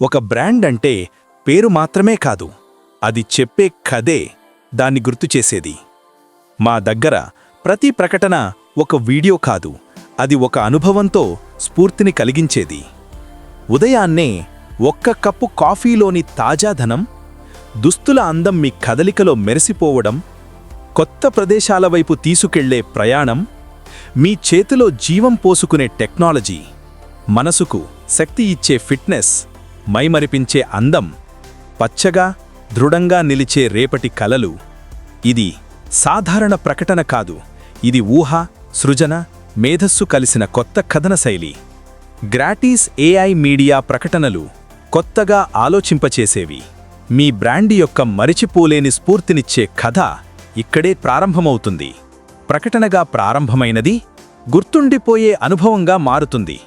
ఒక బ్రాండ్ అంటే పేరు మాత్రమే కాదు అది చెప్పే కథే దాన్ని గుర్తుచేసేది మా దగ్గర ప్రతి ప్రకటన ఒక వీడియో కాదు అది ఒక అనుభవంతో స్ఫూర్తిని కలిగించేది. ఉదయాన్నే ఒక్క కప్పు కాఫీలోని తాజాధనం దుస్తుల అందం మీ కదలికలో మెరిసిపోవడం కొత్త ప్రదేశాల వైపు తీసుకెళ్ళే ప్రయాణం మీ చేతిలో జీవం పోసుకునే టెక్నాలజీ మనసుకు శక్తి ఇచ్చే ఫిట్నెస్ మైమరిపించే అందం పచ్చగా దృఢంగా నిలిచే రేపటి కలలు. ఇది సాధారణ ప్రకటన కాదు ఇది ఊహ సృజన మేధస్సు కలిసిన కొత్త కథన శైలి. గ్రాటీస్ ఏఐ మీడియా ప్రకటనలు కొత్తగా ఆలోచింపచేసేవి. మీ బ్రాండ్ యొక్క మరిచిపోలేని స్ఫూర్తినిచ్చే కథ ఇక్కడే ప్రారంభమవుతుంది. ప్రకటనగా ప్రారంభమైనది గుర్తుండిపోయే అనుభవంగా మారుతుంది.